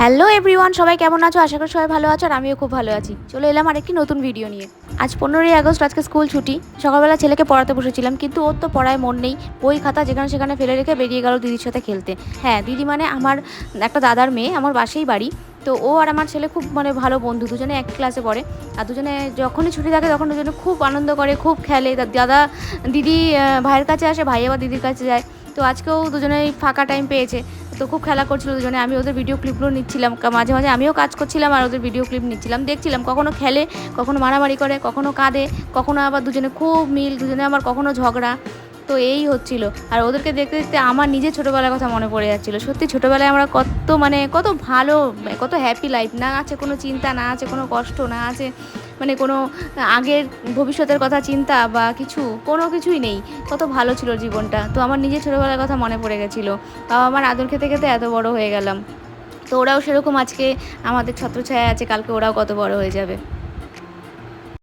Hello everyone, সবাই কেমন আছো? আশা করি সবাই ভালো আছো আর আমিও খুব ভালো আছি। চলে এলাম আরেকটি নতুন ভিডিও নিয়ে। আজ পনেরোই আগস্ট, আজকে স্কুল ছুটি। সকালবেলা ছেলেকে পড়াতে বসেছিলাম, কিন্তু ওর তো পড়ায় মন নেই। বই খাতা যেখানে সেখানে ফেলে রেখে বেরিয়ে গেল দিদির সাথে খেলতে। হ্যাঁ দিদি মানে আমার একটা দাদার মেয়ে, আমার বাসেই বাড়ি। তো ও আর আমার ছেলে খুব মানে ভালো বন্ধু, দুজনে এক ক্লাসে পড়ে। আর দুজনে যখনই ছুটি থাকে, তখন দুজনে খুব আনন্দ করে, খুব খেলে। দাদা, দিদি ভাইয়ের কাছে আসে, ভাই আবার দিদির কাছে যায়। তো আজকেও দুজনেই ফাঁকা টাইম পেয়েছে। তো খুব খেলা করছিল দুজনে। আমি ওদের ভিডিও ক্লিপগুলো নিচ্ছিলাম। মাঝে মাঝে আমিও কাজ করছিলাম আর ওদের ভিডিও ক্লিপ নিচ্ছিলাম। দেখছিলাম কখনো খেলে, কখনো মারামারি করে, কখনো কাঁদে, কখনো আবার দুজনে খুব মিল, দুজনে আমার কখনো ঝগড়া। তো এই হচ্ছিল। আর ওদেরকে দেখতে দেখতে আমার নিজের ছোটোবেলার কথা মনে পড়ে যাচ্ছিল। সত্যি ছোটোবেলায় আমরা কত মানে কত ভালো, কত হ্যাপি লাইফ না আছে কোনো চিন্তা, না আছে কোনো কষ্ট, না আছে মানে কোনো আগের ভবিষ্যতের কথা চিন্তা বা কিছু, কোনো কিছুই নেই। কত ভালো ছিল জীবনটা। তো আমার নিজের ছোটোবেলার কথা মনে পড়ে গেছিল। বাবা আমার আদর খেতে খেতে এত বড় হয়ে গেলাম। তো ওরাও সেরকম আজকে আমাদের ছত্রছায়া আছে, কালকে ওরাও কত বড় হয়ে যাবে।